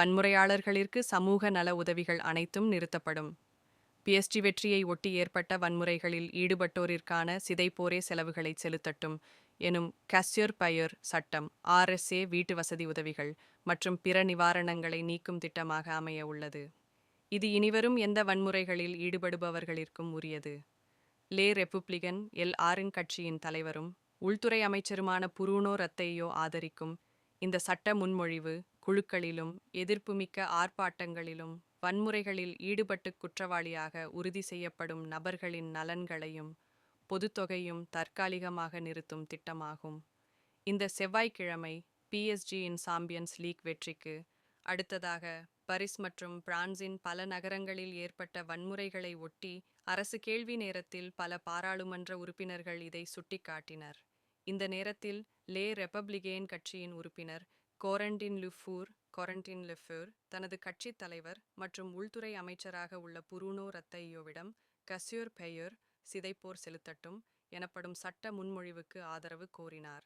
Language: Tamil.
வன்முறையாளர்களிற்கு சமூக நல உதவிகள் அனைத்தும் நிறுத்தப்படும். பிஎஸ்டி வெற்றியை ஒட்டி ஏற்பட்ட வன்முறைகளில் ஈடுபட்டோரிற்கான சிதைப்போரே செலவுகளை செலுத்தட்டும் எனும் கஸ்யர் பயர் சட்டம் ஆர்எஸ்ஏ வீட்டு வசதி உதவிகள் மற்றும் பிற நிவாரணங்களை நீக்கும் திட்டமாக அமைய உள்ளது. இது இனிவரும் எந்த வன்முறைகளில் ஈடுபடுபவர்களிற்கும் உரியது. லே ரெப்புப்ளிகன் எல். ஆரின் கட்சியின் தலைவரும் உள்துறை அமைச்சருமான புரூனோ ரத்தையோ ஆதரிக்கும் இந்த சட்ட முன்மொழிவு குழுக்களிலும் எதிர்ப்புமிக்க ஆர்ப்பாட்டங்களிலும் வன்முறைகளில் ஈடுபட்டு குற்றவாளியாக உறுதி செய்யப்படும் நபர்களின் நலன்களையும் பொதுத்தொகையும் தற்காலிகமாக நிறுத்தும் திட்டமாகும். இந்த செவ்வாய்க்கிழமை பிஎஸ்ஜியின் சாம்பியன்ஸ் லீக் வெற்றிக்கு அடுத்ததாக பரிஸ் மற்றும் பிரான்சின் பல நகரங்களில் ஏற்பட்ட வன்முறைகளை ஒட்டி அரசு கேள்வி நேரத்தில் பல பாராளுமன்ற உறுப்பினர்கள் இதை சுட்டிக்காட்டினர். இந்த நேரத்தில் லே ரெப்பப்ளிகேன் கட்சியின் உறுப்பினர் கோரண்டின் லுஃபூர் கொரண்டின் லெஃபூர் தனது கட்சித் தலைவர் மற்றும் உள்துறை அமைச்சராக உள்ள புரூனோ ரத்தையோவிடம் கஸ்யூர் பெயர் சிதைப்போர் செலுத்தட்டும் எனப்படும் சட்ட முன்மொழிவுக்கு ஆதரவு கோரினார்.